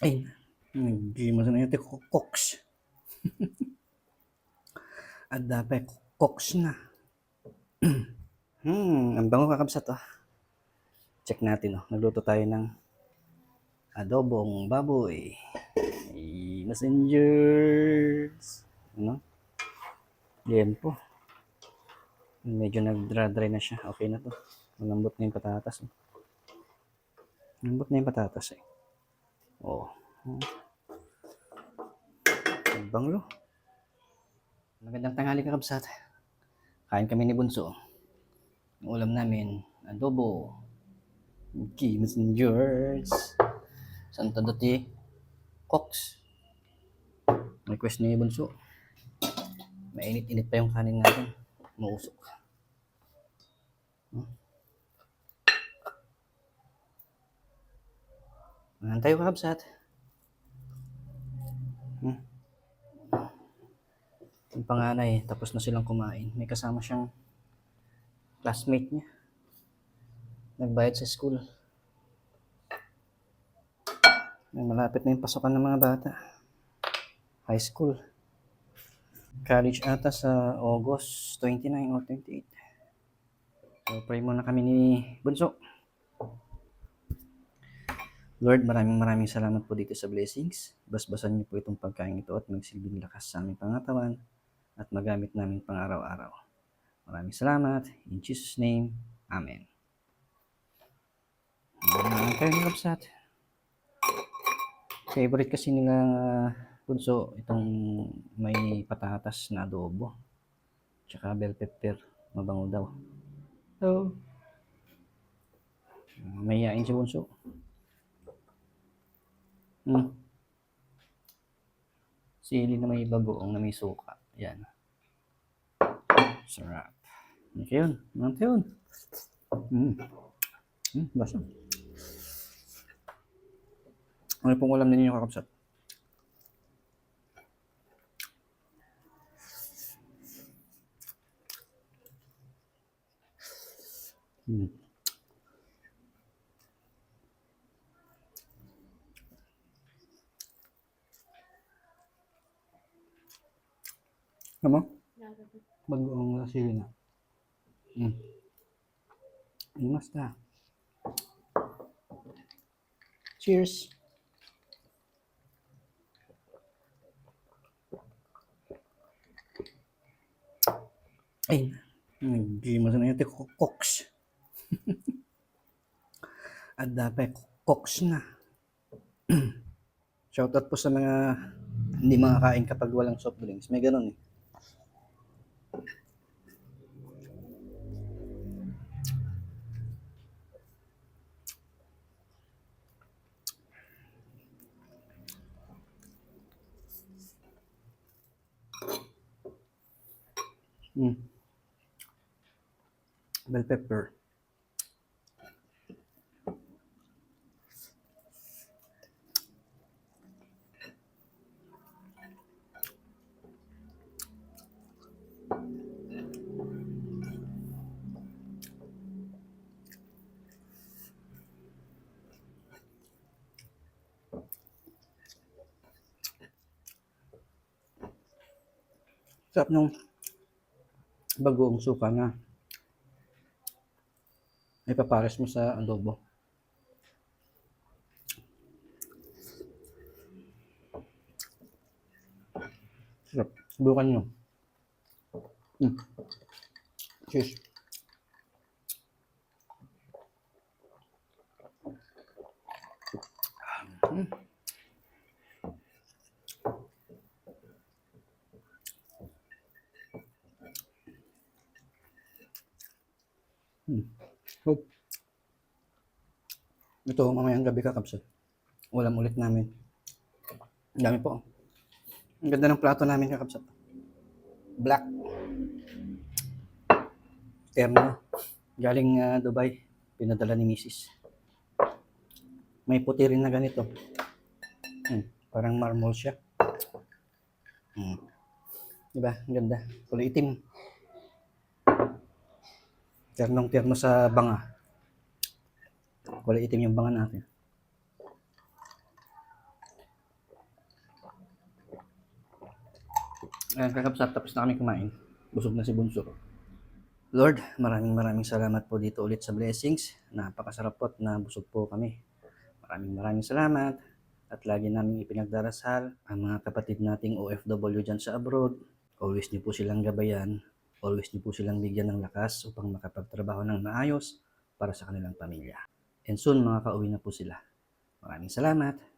Ay, mo na yung koks. At dapat koks na. hmm, ang bango kakabsat ah. Check natin oh. Nagluto tayo ng adobong baboy. Ay, messengers. Ano? Yan po. Medyo nag-dry na siya. Okay na to. Malambot na yung patatas. oh. Malambot na yung patatas eh. Oh. Ang banglo. Magandang tanghali ka, Kabsat. Kain kami ni Bunso. Ang ulam namin, adobo. Okay, messengers. Santa Dati. Cox. Request ni Bunso. Mainit-init pa yung kanin natin. Mausok. Hmm? Mahan tayo, Kabsat. Hmm. Yung panganay, tapos na silang kumain. May kasama siyang classmate niya. Nagbayad sa school. Malapit na yung pasukan ng mga bata. High school. College ata sa August 29 or 28. So, pray muna kami ni Bunso. Lord, maraming maraming salamat po dito sa blessings. Basbasan niyo po itong pagkain ito at magsilbing lakas sa aming pangatawan at magamit namin pang araw-araw. Maraming salamat. In Jesus' name, Amen. Kayo ni Kapsat. Favorite kasi nila uh, punso itong may patatas na adobo. Tsaka bell pepper. Mabango daw. So, mayayain si Bunso. Hmm. Sili na may bagoong na may suka. Yan. Sarap. Okay yun. Ano yun? Hmm. Hmm, basa. Ano pong ulam ninyo kakapsat? Hmm. Ano? Bagoong sili na. Hmm. Basta. Cheers. Ay, hindi mo na yung koks. At dapat koks na. Shoutout po sa mga hindi makakain kapag walang soft drinks. May ganun eh. Mm. Bell pepper. Sarap nung bagoong suka na may papares mo sa adobo. Sarap. Subukan nyo. Mm. Cheers. Mm. Hmm. Oh. Ito, mamayang gabi kakapsat. Ulam ulit namin. Ang dami po. Ang ganda ng plato namin kakapsat. Black. Terno. Galing ah, Dubai. Pinadala ni Mrs. May puti rin na ganito. Hmm. Parang marble siya. Hmm. Diba? Ang ganda. Kulay itim. Piernong-pierno sa banga. Kulay itim yung banga natin. Ayan, kakapsat, tapos na kami kumain. Busog na si Bunso. Lord, maraming maraming salamat po dito ulit sa blessings. Napakasarap po at nabusog po kami. Maraming maraming salamat. At lagi namin ipinagdarasal ang mga kapatid nating OFW dyan sa abroad. Always niyo po silang gabayan Always niyo po silang bigyan ng lakas upang makapagtrabaho ng maayos para sa kanilang pamilya. And soon, makaka-uwi na po sila. Maraming salamat.